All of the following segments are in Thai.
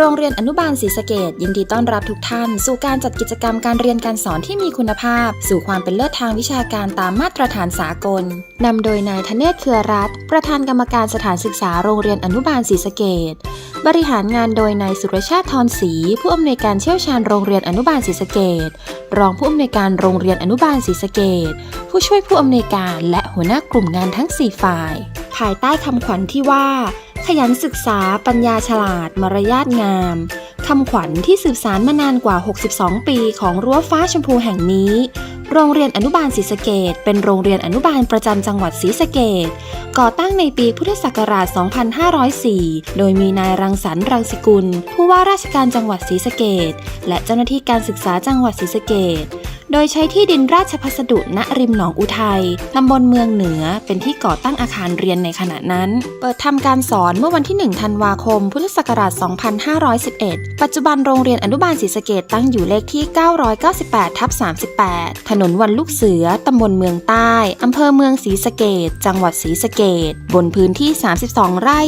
โรงเรียนอนุบาลศรีสะเกดยินดีต้อนรับทุกท่าน สู่การจัดกิจกรรมการเรียนการสอนที่มีคุณภาพ สู่ความเป็นเลิศทางวิชาการตามมาตรฐานสากลนำโดยนายธเนศเครือรัตน์ประธานกรรมการสถานศึกษาโรงเรียนอนุบาลศรีสะเกดบริหารงานโดยนายสุรชาติทรศรีผู้อำนวยการเชี่ยวชาญโรงเรียนอนุบาลศรีสะเกดรองผู้อำนวยการโรงเรียนอนุบาลศรีสะเกดผู้ช่วยผู้อำนวยการและหัวหน้ากลุ่มงานทั้ง 4 ฝ่าย ภายใต้คำขวัญที่ว่า ขยันศึกษาปัญญาฉลาด มารยาทงามคำขวัญที่สืบสารมานานกว่า 62 ปีของรั้วฟ้าชมพูแห่งนี้ โรงเรียนอนุบาลศรีสะเกดเป็นโรงเรียนอนุบาลประจำจังหวัดศรีสะเกดก่อตั้งในปีพุทธศักราช 2504 โดยมีนายรังสรรค์รังสิกุล ผู้ว่าราชการจังหวัดศรีสะเกดและเจ้าหน้าที่การศึกษาจังหวัดศรีสะเกด โดยใช้ที่ดินราชพัสดุณริมหนองอุทัยตำบลเมืองเหนือ เป็นที่ก่อตั้งอาคารเรียนในขณะนั้น เปิดทำการสอนเมื่อวันที่ 1 ธันวาคม พุทธศักราช 2511 ปัจจุบันโรงเรียนอนุบาลศรีสะเกดตั้งอยู่เลขที่ 998 ทับ 38 ถนนวันลูกเสือ ตำบลเมืองใต้อำเภอเมืองศรีสะเกดจังหวัดศรีสะเกดบนพื้นที่ 32 ไร่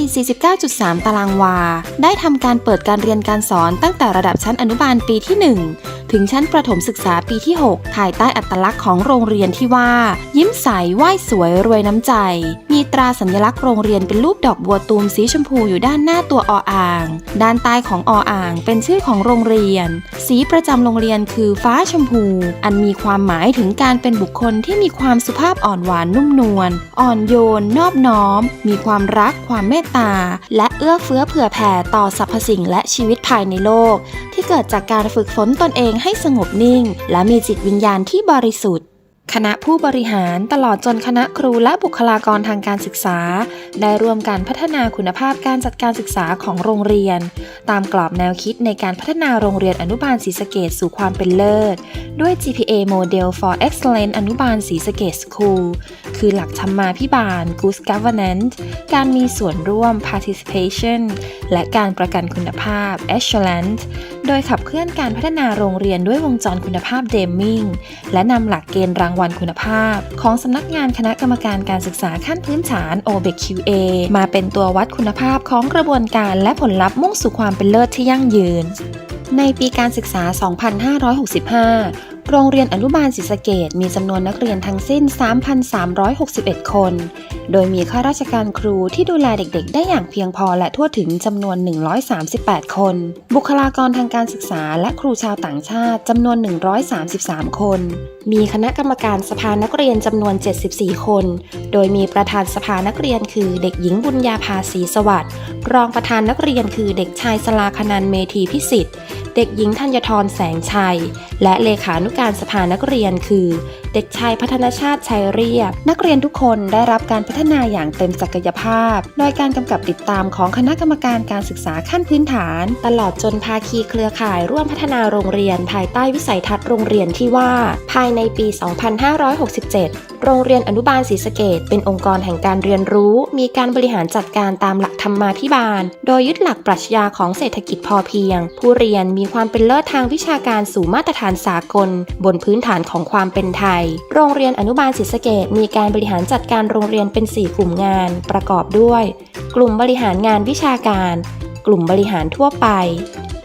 49.3 ตารางวา ได้ทำการเปิดการเรียนการสอนตั้งแต่ระดับชั้นอนุบาลปีที่ 1 ถึงชั้นประถมศึกษาปีที่ 6 ภายใต้อัตลักษณ์ของโรงเรียนที่ว่า ยิ้มใสไหว้สวยรวยน้ำใจ มีตราสัญลักษณ์โรงเรียนเป็นรูปดอกบัวตูมสีชมพูอยู่ด้านหน้าตัวออ่าง ด้านใต้ของออ่าง เป็นชื่อของโรงเรียน สีประจำโรงเรียนคือฟ้าชมพู อันมีความหมายถึงการเป็นบุคคลที่มีความสุภาพอ่อนหวานนุ่มนวลอ่อนโยน นอบน้อม มีความรัก ความเมตตา และเอื้อเฟื้อเผื่อแผ่ต่อสรรพสิ่งและชีวิตภายในโลก ที่เกิดจากการฝึกฝนตนเองให้สงบนิ่ง และมีจิตวิญญาณที่บริสุทธิ์ คณะผู้บริหารตลอดจนคณะครูและบุคลากรทางการศึกษา ได้ร่วมการพัฒนาคุณภาพการจัดการศึกษาของโรงเรียน ตามกรอบแนวคิดในการพัฒนาโรงเรียนอนุบาลศรีสะเกดสู่ความเป็นเลิศ ด้วย GPA Model for Excellence อนุบาลศรีสะเกด School คือหลักธรรมาภิบาล Good Governance การมีส่วนร่วม Participation และการประกันคุณภาพ Excellence โดยขับเคลื่อนการพัฒนาโรงเรียนด้วยวงจรคุณภาพเดมมิงและนำหลักเกณฑ์รางวัลคุณภาพ ของสำนักงานคณะกรรมการการศึกษาขั้นพื้นฐาน OBEQ-A มาเป็นตัววัดคุณภาพของกระบวนการและผลลัพธ์มุ่งสู่ความเป็นเลิศที่ยั่งยืนในปีการศึกษา 2565 โรงเรียนอนุบาลศรีสะเกดมีจำนวนนักเรียนทั้งสิ้น 3,361 คน โดยมีข้าราชการครูที่ดูแลเด็กๆ ได้อย่างเพียงพอและทั่วถึงจำนวน 138 คน บุคลากรทางการศึกษาและครูชาวต่างชาติจำนวน 133 คน มีคณะกรรมการสภานักเรียนจำนวน 74 คน โดยมีประธานสภานักเรียนคือเด็กหญิงบุญญาภาสีสวัสดิ์รองประธานนักเรียนคือเด็กชายสลาคนันเมธีพิสิทธิ์ เด็กหญิงธัญทรแสงชัย และเลขานุการสภานักเรียนคือ เด็กชายพัฒนชาติชัยเรียบ นักเรียนทุกคนได้รับการพัฒนาอย่างเต็มศักยภาพ โดยการกำกับติดตามของคณะกรรมการการศึกษาขั้นพื้นฐาน ตลอดจนภาคีเครือข่ายร่วมพัฒนาโรงเรียน ภายใต้วิสัยทัศน์โรงเรียนที่ว่า ภายในปี 2567 โรงเรียนอนุบาลศรีสะเกดเป็นองค์กรแห่งการเรียนรู้ มีการบริหารจัดการตามหลักธรรมาภิบาล โดยยึดหลักปรัชญาของเศรษฐกิจพอเพียง ผู้เรียนมีความเป็นเลิศทางวิชาการสู่มาตรฐานสากลบนพื้นฐานของความเป็นไทย โรงเรียนอนุบาลศรีสะเกดมีการบริหารจัดการโรงเรียนเป็น 4 กลุ่มงาน ประกอบด้วย กลุ่มบริหารงานวิชาการ กลุ่มบริหารทั่วไป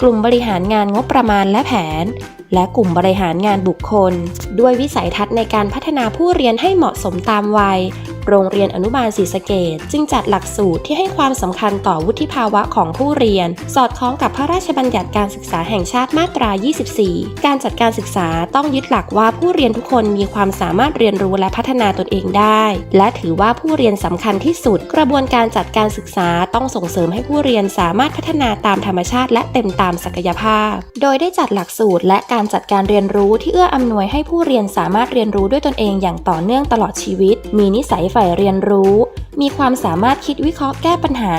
กลุ่มบริหารงานงบประมาณและแผน และกลุ่มบริหารงานบุคคล ด้วยวิสัยทัศน์ในการพัฒนาผู้เรียนให้เหมาะสมตามวัย โรงเรียนอนุบาลศรีสะเกดจึงจัดหลักสูตรที่ให้ความสำคัญต่อวุฒิภาวะของผู้เรียน สอดคล้องกับพระราชบัญญัติการศึกษาแห่งชาติมาตรา 24 การจัดการศึกษาต้องยึดหลักว่าผู้เรียนทุกคนมีความสามารถเรียนรู้และพัฒนาตนเองได้ และถือว่าผู้เรียนสำคัญที่สุด กระบวนการจัดการศึกษาต้องส่งเสริมให้ผู้เรียนสามารถพัฒนาตามธรรมชาติ และเต็มตามศักยภาพ โดยได้จัดหลักสูตร และการจัดการเรียนรู้ที่เอื้ออำนวยให้ผู้เรียนสามารถเรียนรู้ด้วยตนเองอย่างต่อเนื่องตลอดชีวิต มีนิสัยใฝ่เรียนรู้ มีความสามารถคิดวิเคราะห์แก้ปัญหา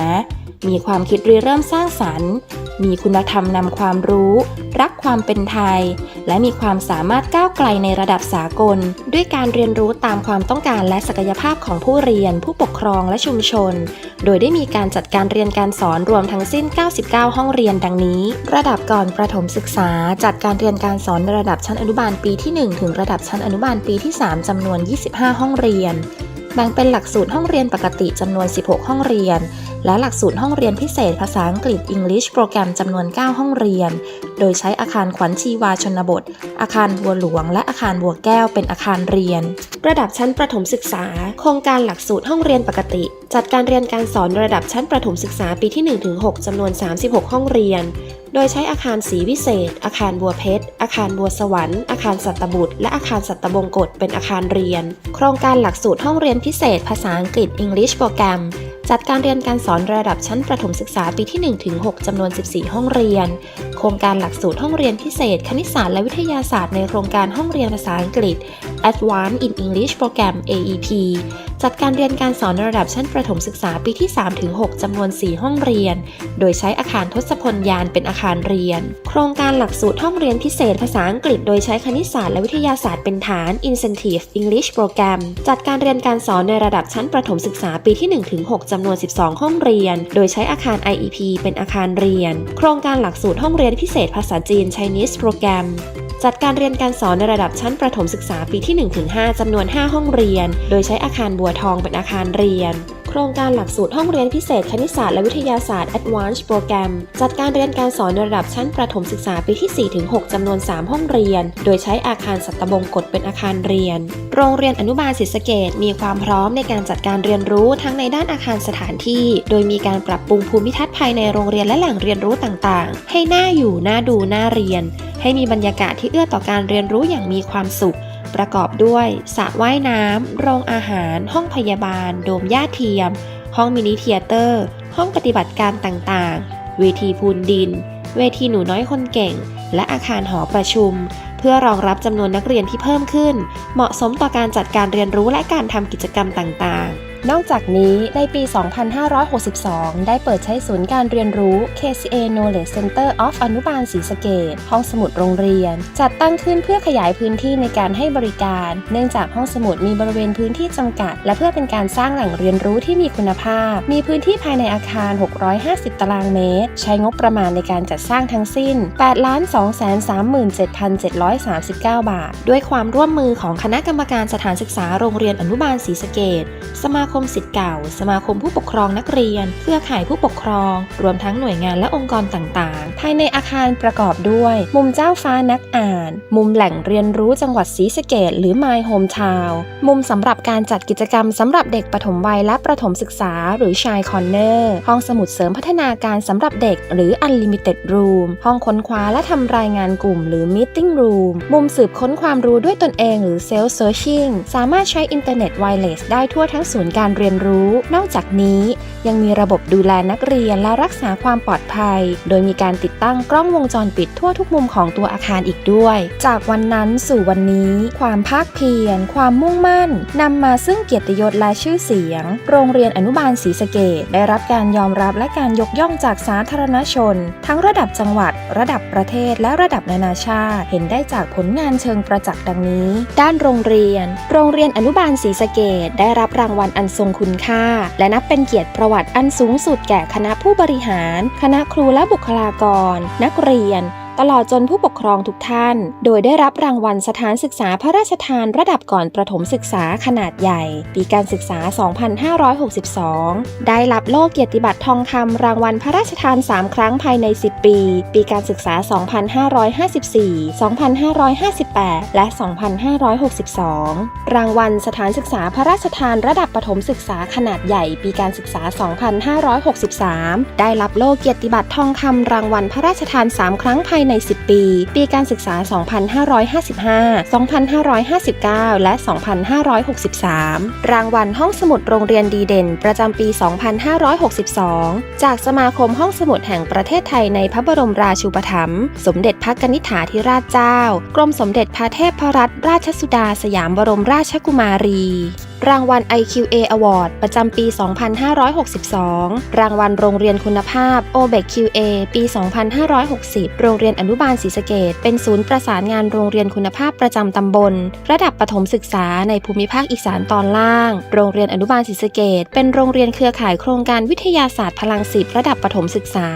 มีความคิดริเริ่มสร้างสรรค์ มีคุณธรรมนำความรู้ รักความเป็นไทย และมีความสามารถก้าวไกลในระดับสากล ด้วยการเรียนรู้ตามความต้องการและศักยภาพของผู้เรียน ผู้ปกครองและชุมชน โดยได้มีการจัดการเรียนการสอนรวมทั้งสิ้น 99 ห้องเรียนดังนี้ ระดับก่อนประถมศึกษา จัดการเรียนการสอนในระดับชั้นอนุบาลปีที่ 1 ถึงระดับชั้นอนุบาลปีที่ 3จำนวน 25 ห้องเรียน แบ่งเป็นหลักสูตรห้องเรียนปกติจำนวน 16 ห้องเรียน และหลักสูตรห้องเรียนพิเศษภาษาอังกฤษ English โปรแกรมจำนวน 9 ห้องเรียน โดยใช้อาคารขวัญชีวาชนบท อาคารบัวหลวง และอาคารบัวแก้วเป็นอาคารเรียน ระดับชั้นประถมศึกษา โครงการหลักสูตรห้องเรียนปกติ จัดการเรียนการสอนระดับชั้นประถมศึกษาปีที่ 1-6จำนวน 36 ห้องเรียน โดยใช้อาคารสีวิเศษ อาคารบัวเพชร อาคารบัวสวรรค์ อาคารสัตบุตร และอาคารสัตบงกตเป็นอาคารเรียน โครงการหลักสูตรห้องเรียนพิเศษ ภาษาอังกฤษ English โปรแกรมจัดการเรียนการสอนระดับชั้นประถมศึกษาปีที่1-6จำนวน 14 ห้องเรียน โครงการหลักสูตรห้องเรียนพิเศษ คณิตศาสตร์และวิทยาศาสตร์ในโครงการห้องเรียนภาษาอังกฤษ Advanced in English Program AEP จัดการเรียนการสอนระดับชั้นประถมศึกษาปีที่ 3-6 จำนวน 4 ห้องเรียน โดยใช้อาคารทศพลยานเป็นอาคารเรียน โครงการหลักสูตรห้องเรียนพิเศษภาษาอังกฤษ โดยใช้คณิตศาสตร์และวิทยาศาสตร์เป็นฐาน Incentive English Program จัดการเรียนการสอนในระดับชั้นประถมศึกษาปีที่ 1-6 จำนวน 12 ห้องเรียน โดยใช้อาคาร IEP เป็นอาคารเรียน โครงการหลักสูตรห้องเรียนพิเศษภาษาจีน Chinese Program จัดการเรียนการสอนในระดับชั้นประถมศึกษาปีที่ 1-5จำนวน 5 ห้องเรียน โดยใช้อาคารบัวทองเป็นอาคารเรียน ครงการหลักสูตรห้องเรียนพิเศษคณิตศาสตร์และวิทยาศาสตร์ Advanced Program จัดการเรียนการสอนในระดับชั้นประถมศึกษาปีที่ 4-6 จำนวน 3 ห้องเรียน โดยใช้อาคารสัตบงกตเป็นอาคารเรียน โรงเรียนอนุบาลศรีสะเกดมีความพร้อมในการจัดการเรียนรู้ทั้งในด้านอาคารสถานที่ โดยมีการปรับปรุงภูมิทัศน์ภายในโรงเรียนและแหล่งเรียนรู้ต่างๆ ให้น่าอยู่น่าดูน่าเรียนให้มีบรรยากาศที่เอื้อต่อการเรียนรู้อย่างมีความสุข ประกอบด้วยสระว่ายน้ำ โรงอาหาร ห้องพยาบาล โดมหญ้าเทียม ห้องมินิเทียเตอร์ ห้องปฏิบัติการต่างๆ เวทีพูนดิน เวทีหนูน้อยคนเก่ง และอาคารหอประชุม เพื่อรองรับจำนวนนักเรียนที่เพิ่มขึ้น เหมาะสมต่อการจัดการเรียนรู้และการทำกิจกรรมต่างๆ นอกจากนี้ในปี 2562 ได้เปิดใช้ศูนย์การเรียนรู้ KCA Knowledge Center of อนุบาลศรีสะเกดห้องสมุดโรงเรียน จัดตั้งขึ้นเพื่อขยายพื้นที่ในการให้บริการ เนื่องจากห้องสมุดมีบริเวณพื้นที่จำกัด และเพื่อเป็นการสร้างแหล่งเรียนรู้ที่มีคุณภาพ มีพื้นที่ภายในอาคาร 650 ตารางเมตร ใช้งบประมาณในการจัดสร้างทั้งสิ้น 8,237,739 บาท ด้วยความร่วมมือของคณะกรรมการสถานศึกษาโรงเรียนอนุบาลศรีสะเกดสมาคมสิทธิ์เก่า สมาคมผู้ปกครองนักเรียน เครือข่ายผู้ปกครอง รวมทั้งหน่วยงานและองค์กรต่างๆ ภายในอาคารประกอบด้วย มุมเจ้าฟ้านักอ่าน มุมแหล่งเรียนรู้จังหวัดศรีสะเกดหรือ My Hometown มุมสำหรับการจัดกิจกรรมสำหรับเด็กปฐมวัยและประถมศึกษา หรือชายคอนเนอร์ห้องสมุดเสริมพัฒนาการสำหรับเด็ก หรือ Unlimited Room ห้องค้นคว้าและทำรายงานกลุ่ม หรือ Meeting Room มุมสืบค้นความรู้ด้วยตนเอง หรือ Self Searching สามารถใช้อินเทอร์เน็ตไวเลสได้ทั่วทั้งศูนย์การการเรียนรู้ นอกจากนี้ยังมีระบบดูแลนักเรียนและรักษาความปลอดภัย โดยมีการติดตั้งกล้องวงจรปิดทั่วทุกมุมของตัวอาคารอีกด้วย จากวันนั้นสู่วันนี้ ความภาคเพียร ความมุ่งมั่นนำมาซึ่งเกียรติยศและชื่อเสียง โรงเรียนอนุบาลศรีสะเกดได้รับการยอมรับและการยกย่องจากสาธารณชน ทั้งระดับจังหวัด ระดับประเทศและระดับนานาชาติ เห็นได้จากผลงานเชิงประจักษ์ดังนี้ ด้านโรงเรียน โรงเรียนอนุบาลศรีสะเกดได้รับรางวัลอันทรงคุณค่า และนับเป็นเกียรติประวัติอันสูงสุดแก่คณะผู้บริหาร คณะครูและบุคลากร นักเรียน ตลอดจนผู้ปกครองทุกท่าน โดยได้รับรางวัลสถานศึกษาพระราชทานระดับก่อนประถมศึกษาขนาดใหญ่ ปีการศึกษา 2562 ได้รับโล่เกียรติบัตรทองคำรางวัลพระราชทาน 3 ครั้งภายใน 10 ปี ปีการศึกษา 2554 2558 และ 2562 รางวัลสถานศึกษาพระราชทานระดับประถมศึกษาขนาดใหญ่ ปีการศึกษา 2563 ได้รับโล่เกียรติบัตรทองคำรางวัลพระราชทาน 3 ครั้งภายใน 10 ปี ปีการศึกษา 2555 2559 และ 2563 รางวัลห้องสมุดโรงเรียนดีเด่น ประจำปี 2562 จากสมาคมห้องสมุดแห่งประเทศไทยในพระบรมราชูปถัมภ์สมเด็จพระกนิษฐาธิราชเจ้า กรมสมเด็จพระเทพรัตนราชสุดาสยามบรมราชกุมารี รางวัล IQA Award ประจำปี 2562 รางวัลโรงเรียนคุณภาพ o b e c QA ปี 2560 โรงเรียนอนุบาลศรีสะเกดเป็นศูนย์ประสานงานโรงเรียนคุณภาพประจำตำบล ระดับประถมศึกษาในภูมิภาคอีสานตอนล่าง โรงเรียนอนุบาลศรีสะเกดเป็นโรงเรียนเครือข่ายโครงการวิทยาศาสตร์พลังสิบระดับประถมศึกษา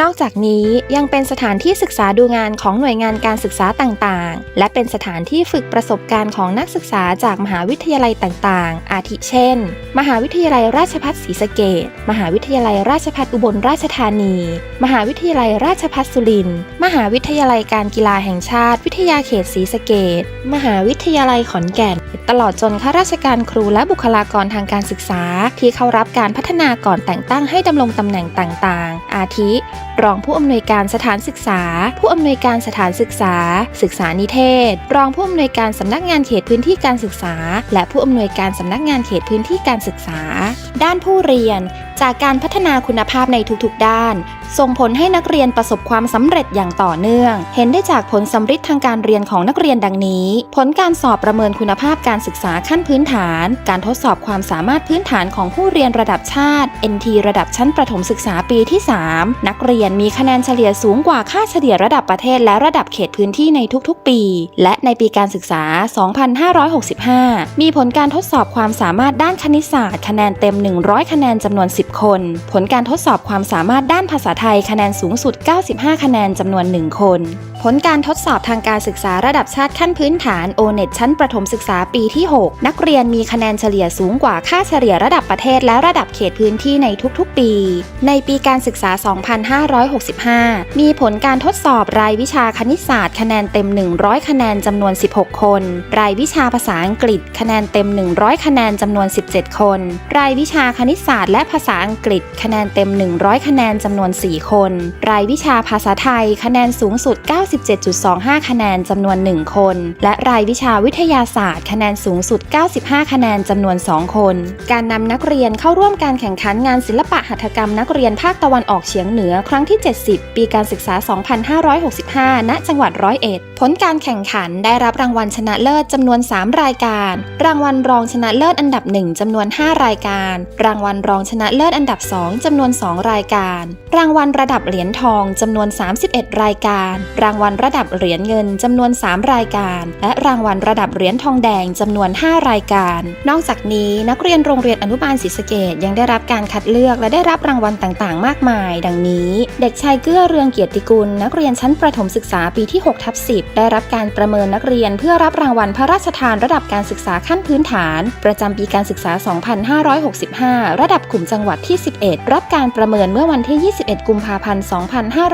นอกจากนี้ยังเป็นสถานที่ศึกษาดูงานของหน่วยงานการศึกษาต่างๆ และเป็นสถานที่ฝึกประสบการณ์ของนักศึกษาจากมหาวิทยาลัยต่างอาทิเช่น มหาวิทยาลัยราชภัฏศรีสะเกษมหาวิทยาลัยราชภัฏอุบลราชธานี มหาวิทยาลัยราชภัฏสุรินทร์ มหาวิทยาลัยการกีฬาแห่งชาติ วิทยาเขตศรีสะเกษมหาวิทยาลัยขอนแก่น ตลอดจนข้าราชการครูและบุคลากรทางการศึกษา ที่เข้ารับการพัฒนาก่อนแต่งตั้งให้ดำรงตำแหน่งต่างๆ อาทิ รองผู้อำนวยการสถานศึกษา ผู้อำนวยการสถานศึกษา ศึกษานิเทศ รองผู้อำนวยการสำนักงานเขตพื้นที่การศึกษา และผู้อำนวยการสำนักงานเขตพื้นที่การศึกษา ด้านผู้เรียน จากการพัฒนาคุณภาพในทุกๆด้านส่งผลให้นักเรียนประสบความสำเร็จอย่างต่อเนื่อง เห็นได้จากผลสำฤทธิ์ทางการเรียนของนักเรียนดังนี้ ผลการสอบประเมินคุณภาพการศึกษาขั้นพื้นฐาน การทดสอบความสามารถพื้นฐานของผู้เรียนระดับชาติ NT ระดับชั้นประถมศึกษาปีที่ 3 นักเรียนมีคะแนนเฉลี่ยสูงกว่าค่าเฉลี่ยระดับประเทศและระดับเขตพื้นที่ในทุกๆ ปี และในปีการศึกษา 2565 มีผลการทดสอบความสามารถด้านคณิตศาสตร์ คะแนนเต็ม 100 คะแนนจำนวน 10 คน ผลการทดสอบความสามารถด้านภาษาไทยคะแนนสูงสุด 95 คะแนนจำนวน 1 คนผลการทดสอบทางการศึกษาระดับชาติขั้นพื้นฐาน o n e t ชั้นประถมศึกษาปีที่ 6 นักเรียนมีคะแนนเฉลี่ยสูงกว่าค่าเฉลี่ยระดับประเทศและระดับเขตพื้นที่ในทุกๆ ปี ในปีการศึกษา 2565 มีผลการทดสอบรายวิชาคณิตศาสตร์คะแนนเต็ม 100 คะแนนจำนวน 16 คน รายวิชาภาษาอังกฤษ คะแนนเต็ม 100 คะแนนจำนวน 17 คน รายวิชาคณิตศาสตร์และภาษาอังกฤษ คะแนนเต็ม 100 คะแนนจำนวน 4 คน รายวิชาภาษาไทย คะแนนสูงสุด 90 97.25 คะแนนจำนวน 1 คน และรายวิชาวิทยาศาสตร์ คะแนนสูงสุด 95 คะแนนจำนวน 2 คน การนำนักเรียนเข้าร่วมการแข่งขันงานศิลปะหัตถกรรมนักเรียนภาคตะวันออกเฉียงเหนือครั้งที่ 70 ปีการศึกษา 2565 ณ จังหวัดร้อยเอ็ดผลการแข่งขันได้รับรางวัลชนะเลิศจำนวน 3 รายการ รางวัลรองชนะเลิศอันดับ 1จำนวน 5 รายการ รางวัลรองชนะเลิศอันดับ 2จำนวน 2 รายการ รางวัลระดับเหรียญทองจำนวน 31 รายการ รางางวัลระดับเหรียญเงินจำนวน 3 รายการ และรางวัลระดับเหรียญทองแดงจำนวน 5 รายการ นอกจากนี้นักเรียนโรงเรียนอนุบาลศรีสะเกดยังได้รับการคัดเลือกและได้รับรางวัลต่างๆ มากมาย ดังนี้ เด็กชายเกื้อเรืองเกียรติกุล นักเรียนชั้นประถมศึกษาปีที่6ทับ10 ได้รับการประเมินนักเรียนเพื่อรับรางวัลพระราชทานระดับการศึกษาขั้นพื้นฐาน ประจำปีการศึกษา 2565 ระดับกลุ่มจังหวัดที่ 11 รับการประเมินเมื่อวันที่ 21 กุมภาพันธ์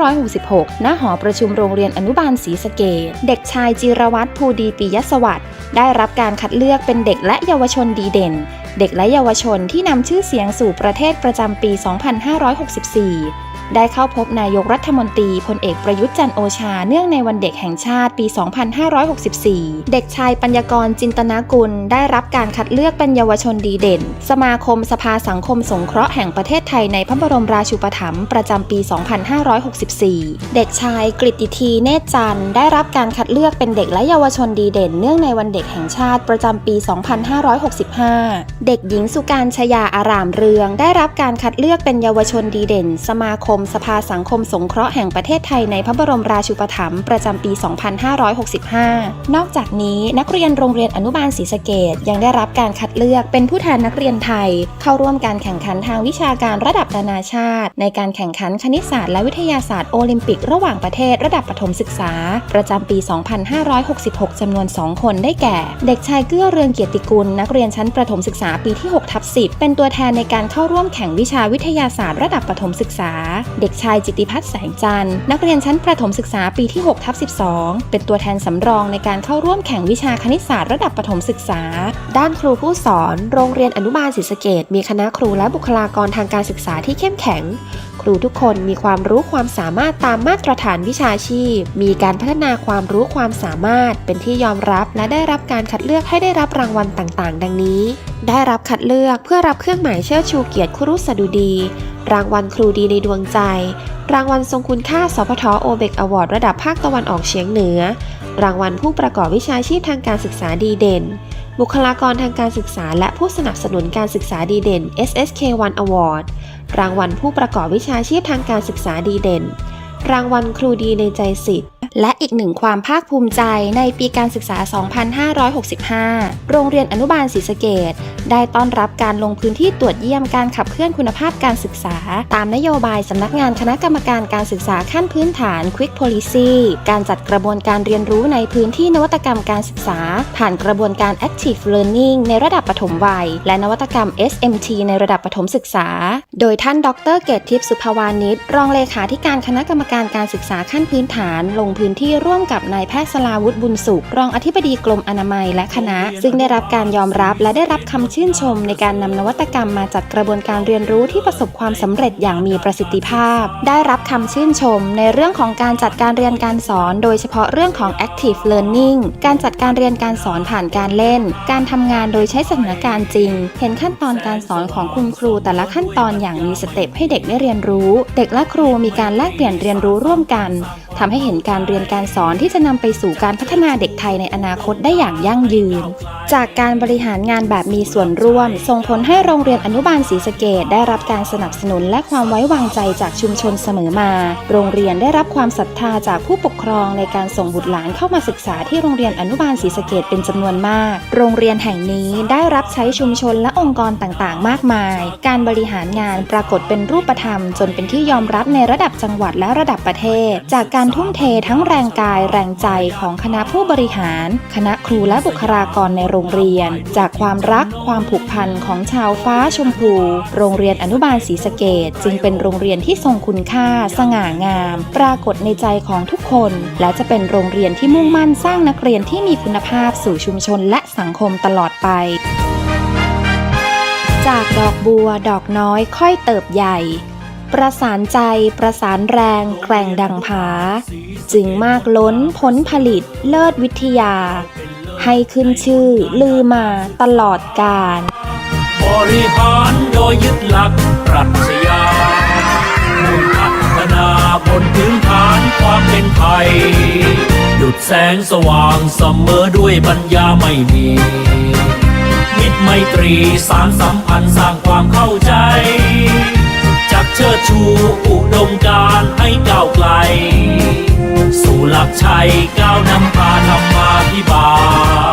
2566 ณ หอประชุมโรงเรียนอนุบาลศรีสะเกดเด็กชายจิรวัตรภูดีปิยสวัสดิ์ได้รับการคัดเลือกเป็นเด็กและเยาวชนดีเด่น เด็กและเยาวชนที่นำชื่อเสียงสู่ประเทศประจำปี 2564 ได้เข้าพบนายกรัฐมนตรีพลเอกประยุทธ์จันโอชา เนื่องในวันเด็กแห่งชาติปี 2564 เด็กชายปัญญากรจินตนากุล ได้รับการคัดเลือกเป็นเยาวชนดีเด่น สมาคมสภาสังคมสงเคราะห์แห่งประเทศไทยในพระบรมราชูปถัมภ์ประจำปี 2564 เด็กชายกฤติทีเนตรจันได้รับการคัดเลือกเป็นเด็กและเยาวชนดีเด่น เนื่องในวันเด็กแห่งชาติประจำปี 2565 เด็กหญิงสุการชยาอารามเรือง ได้รับการคัดเลือกเป็นเยาวชนดีเด่น สมาคมสภาสังคมสงเคราะห์แห่งประเทศไทยในพระบรมราชูปถัมภ์ประจำปี 2565 นอกจากนี้นักเรียนโรงเรียนอนุบาลศรีสะเกดยังได้รับการคัดเลือกเป็นผู้แทนนักเรียนไทย เข้าร่วมการแข่งขันทางวิชาการระดับนานาชาติ ในการแข่งขันคณิตศาสตร์และวิทยาศาสตร์โอลิมปิกระหว่างประเทศระดับประถมศึกษา ประจำปี 2566 จำนวน 2 คนได้แก่ เด็กชายเกื้อเรืองเกียรติกุล นักเรียนชั้นประถมศึกษาปีที่6ทับ10 เป็นตัวแทนในการเข้าร่วมแข่งวิชาวิทยาศาสตร์ระดับประถมศึกษาเด็กชายจิติพัฒน์แสงจันทร์นักเรียนชั้นประถมศึกษาปีที่6ทับ12 เป็นตัวแทนสำรองในการเข้าร่วมแข่งวิชาคณิตศาสตร์ระดับประถมศึกษา ด้านครูผู้สอน โรงเรียนอนุบาลศรีสะเกดมีคณะครูและบุคลากรทางการศึกษาที่เข้มแข็งครูทุกคนมีความรู้ความสามารถตามมาตรฐานวิชาชีพ มีการพัฒนาความรู้ความสามารถ เป็นที่ยอมรับและได้รับการคัดเลือกให้ได้รับรางวัลต่างๆ ดังนี้ ได้รับคัดเลือกเพื่อรับเครื่องหมายเชิดชูเกียรติครุสดุดี รางวัลครูดีในดวงใจ รางวัลทรงคุณค่าสพทโอเบกอวอร์ดระดับภาคตะวันออกเฉียงเหนือ รางวัลผู้ประกอบวิชาชีพทางการศึกษาดีเด่น บุคลากรทางการศึกษาและผู้สนับสนุนการศึกษาดีเด่น SSK1 Award รางวัลผู้ประกอบวิชาชีพทางการศึกษาดีเด่น รางวัลครูดีในใจสิทธิ์ และอีกหนึ่งความภาคภูมิใจในปีการศึกษา 2565 โรงเรียนอนุบาลศรีสะเกดได้ต้อนรับการลงพื้นที่ตรวจเยี่ยมการขับเคลื่อนคุณภาพการศึกษา ตามนโยบายสำนักงานคณะกรรมการการศึกษาขั้นพื้นฐาน Quick Policy การจัดกระบวนการเรียนรู้ในพื้นที่นวัตกรรมการศึกษา ผ่านกระบวนการ Active Learning ในระดับปฐมวัย และนวัตกรรม SMT ในระดับปฐมศึกษา โดยท่านดรเกตทิพย์สุภาวานิชรองเลขาธิการคณะกรรมการการศึกษาขั้นพื้นฐานลงพื้นที่ร่วมกับนายแพทย์สลาวุฒิบุญสุข รองอธิบดีกรมอนามัยและคณะ ซึ่งได้รับการยอมรับและได้รับคำชื่นชมในการนำนวัตกรรมมาจัดกระบวนการเรียนรู้ที่ประสบความสำเร็จอย่างมีประสิทธิภาพ ได้รับคำชื่นชม ในเรื่องของการจัดการเรียนการสอน โดยเฉพาะเรื่องของ active learning การจัดการเรียนการสอนผ่านการเล่น การทำงานโดยใช้สถานการณ์จริง เห็นขั้นตอนการสอนของคุณครูแต่ละขั้นตอนอย่างมีสเต็ปให้เด็กได้เรียนรู้ เด็กและครูมีการแลกเปลี่ยนเรียนรู้ร่วมกันทำให้เห็นการเรียนการสอนที่จะนำไปสู่การพัฒนาเด็กไทยในอนาคตได้อย่างยั่งยืน จากการบริหารงานแบบมีส่วนร่วม ส่งผลให้โรงเรียนอนุบาลศรีสะเกดได้รับการสนับสนุนและความไว้วางใจจากชุมชนเสมอมา โรงเรียนได้รับความศรัทธาจากผู้ปกครองในการส่งบุตรหลานเข้ามาศึกษาที่โรงเรียนอนุบาลศรีสะเกดเป็นจำนวนมาก โรงเรียนแห่งนี้ได้รับใช้ชุมชนและองค์กรต่างๆ มากมาย การบริหารงานปรากฏเป็นรูปธรรม จนเป็นที่ยอมรับในระดับจังหวัดและระดับประเทศ จากการทุ่มเททั้งแรงกายแรงใจของคณะผู้บริหาร คณะครูและบุคลากรในโรงเรียน จากความรักความผูกพันของชาวฟ้าชมพู โรงเรียนอนุบาลศรีสะเกดจึงเป็นโรงเรียนที่ทรงคุณค่า สง่างาม ปรากฏในใจของทุกคน และจะเป็นโรงเรียนที่มุ่งมั่นสร้างนักเรียนที่มีคุณภาพสู่ชุมชนและสังคมตลอดไปจากดอกบัวดอกน้อยค่อยเติบใหญ่ ประสานใจประสานแรงแกร่งดังผา จึงมากล้นผลผลิตเลิศวิทยา ให้ขึ้นชื่อลือมาตลอดกาลบริหารโดยยึดหลักปรัชญามุ่งพัฒนาบนพื้นฐานความเป็นไทย หยุดแสงสว่างเสมอด้วยปัญญาไม่มีมิตรไมตรีสารสัมพันธ์สร้างความเข้าใจ จักเชิดชูอุดมการให้ก้าวไกล สู่หลักชัยก้าวนำพาธรรมาพิบาล